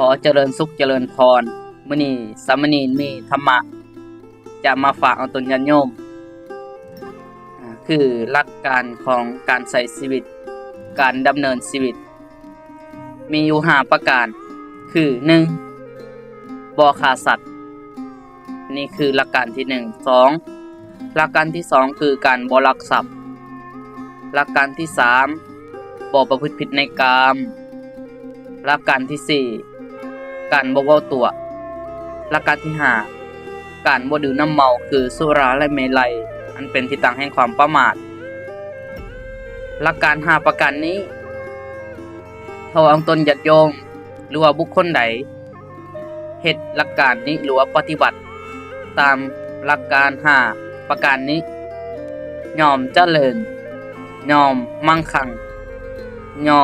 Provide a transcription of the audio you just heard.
ขอเจริญสุขเจริญพรมือนี้สามเณรมีธรรมะ จะมาฝากเอาตนญาติโยม คือหลักการของการใช้ชีวิต การดำเนินชีวิต มีอยู่หาประการ คือหนึ่งบ่ฆ่าสัตว์ นี่คือหลักการที่หนึ่งสองหลักการที่สองคือการบ่ลักทรัพย์ หลักการที่สามบ่ประพฤติผิดในกามหลักการที่สี่ การบ่เว้าตัวหลักการที่ห้าการบ่ดื่มน้ำเมาคือสุราและเมลัย อันเป็นที่ตั้งแห่งความประมาทหลักการห้าประการนี้ถ้าว่าตนญาติโยมหรือว่าบุคคลใดเฮ็ดหลักการนี้หรือว่าปฏิบัติ ตามหลักการห้าประการนี้ยอมเจริญยอมมั่งคั่งยอม